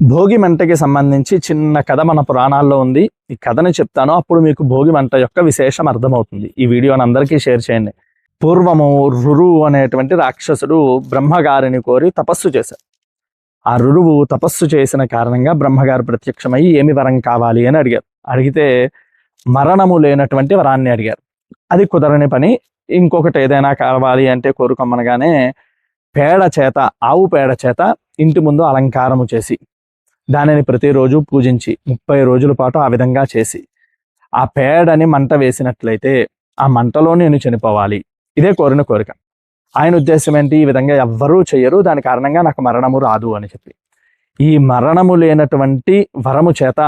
భోగి మంటకి సంబంధించి చిన్న కథ మన పురాణాల్లో ఉంది. ఈ కథను చెప్తాను. అప్పుడు మీకు భోగి మంట యొక్క విశేషం అర్థమవుతుంది. ఈ వీడియోని అందరికీ షేర్ చేయండి. పూర్వము రురువు అనేటువంటి రాక్షసుడు బ్రహ్మగారిని కోరి తపస్సు చేశాడు. ఆ రురువు తపస్సు చేసిన కారణంగా బ్రహ్మగారు ప్రత్యక్షమై ఏమి వరం కావాలి అని అడిగారు. అడిగితే మరణము లేనటువంటి వరాన్ని అడిగారు. అది కుదరని పని. ఇంకొకటి ఏదైనా కావాలి అంటే కోరుకోమనగానే పేడ చేత ఆవు పేడ చేత ఇంటి ముందు అలంకారము చేసి దానిని ప్రతిరోజు పూజించి ముప్పై రోజుల పాటు ఆ విధంగా చేసి ఆ పేడని మంట వేసినట్లయితే ఆ మంటలో నేను చనిపోవాలి. ఇదే కోరిన కోరిక. ఆయన ఉద్దేశం ఏంటి? ఈ విధంగా ఎవ్వరూ చెయ్యరు దాని కారణంగా నాకు మరణము రాదు అని చెప్పి. ఈ మరణము లేనటువంటి వరము చేత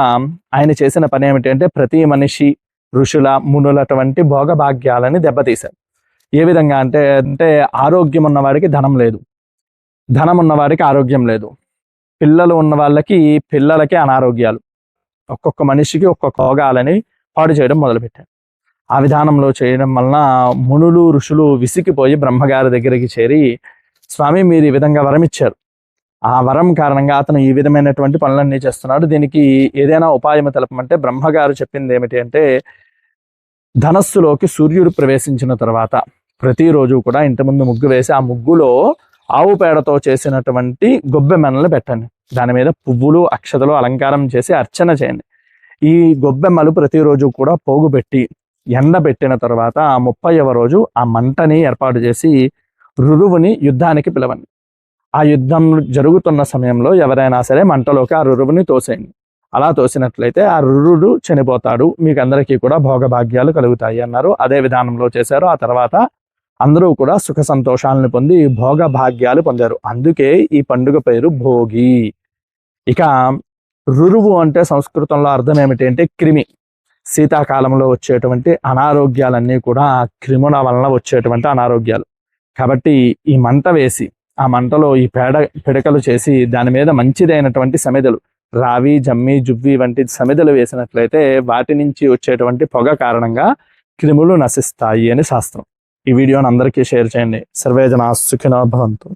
ఆయన చేసిన పని ఏమిటి అంటే ప్రతి మనిషి ఋషుల మునులటువంటి భోగభాగ్యాలని దెబ్బతీశారు. ఏ విధంగా అంటే అంటే ఆరోగ్యం ఉన్నవాడికి ధనం లేదు. ధనం ఉన్నవాడికి ఆరోగ్యం లేదు. పిల్లలు ఉన్న వాళ్ళకి పిల్లలకి అనారోగ్యాలు. ఒక్కొక్క మనిషికి ఒక్కొక్క రోగాలని పాడు చేయడం మొదలుపెట్టారు. ఆ విధానంలో చేయడం వలన మునులు ఋషులు విసిగిపోయి బ్రహ్మగారి దగ్గరికి చేరి స్వామి మీరు ఈ విధంగా వరం ఇచ్చారు. ఆ వరం కారణంగా అతను ఈ విధమైనటువంటి పనులన్నీ చేస్తున్నాడు. దీనికి ఏదైనా ఉపాయం తెలపమంటే బ్రహ్మగారు చెప్పింది ఏమిటి అంటే ధనస్సులోకి సూర్యుడు ప్రవేశించిన తర్వాత ప్రతిరోజు కూడా ఇంటి ముందు ముగ్గు వేసి ఆ ముగ్గులో ఆవు పేడతో చేసినటువంటి గొబ్బెమ్మలను పెట్టండి. దాని మీద పువ్వులు అక్షతలు అలంకారం చేసి అర్చన చేయండి. ఈ గొబ్బెమ్మలు ప్రతిరోజు కూడా పోగు పెట్టి ఎండబెట్టిన తర్వాత ఆ ముప్పైవ రోజు ఆ మంటని ఏర్పాటు చేసి రురువుని యుద్ధానికి పిలవండి. ఆ యుద్ధం జరుగుతున్న సమయంలో ఎవరైనా సరే మంటలోకి ఆ రురువుని తోసేయండి. అలా తోసినట్లయితే ఆ రురుడు చనిపోతాడు. మీకు అందరికీ కూడా భోగభాగ్యాలు కలుగుతాయి అన్నారు. అదే విధానంలో చేశారు. ఆ తర్వాత అందరూ కూడా సుఖ సంతోషాలను పొంది భోగ భాగ్యాలు పొందారు. అందుకే ఈ పండుగ పేరు భోగి. ఇక రురువు అంటే సంస్కృతంలో అర్థం ఏమిటి అంటే క్రిమి. శీతాకాలంలో వచ్చేటువంటి అనారోగ్యాలన్నీ కూడా క్రిముల వలన వచ్చేటువంటి అనారోగ్యాలు. కాబట్టి ఈ మంట వేసి ఆ మంటలో ఈ పేడ పిడకలు చేసి దాని మీద మంచిదైనటువంటి సమిదలు రావి జమ్మి జువ్వి వంటి సమిదలు వేసినట్లయితే వాటి నుంచి వచ్చేటువంటి పొగ కారణంగా క్రిములు నశిస్తాయి అని శాస్త్రం. ఈ వీడియోని అందరికీ షేర్ చేయండి. సర్వేజన సుఖినో భవంతు.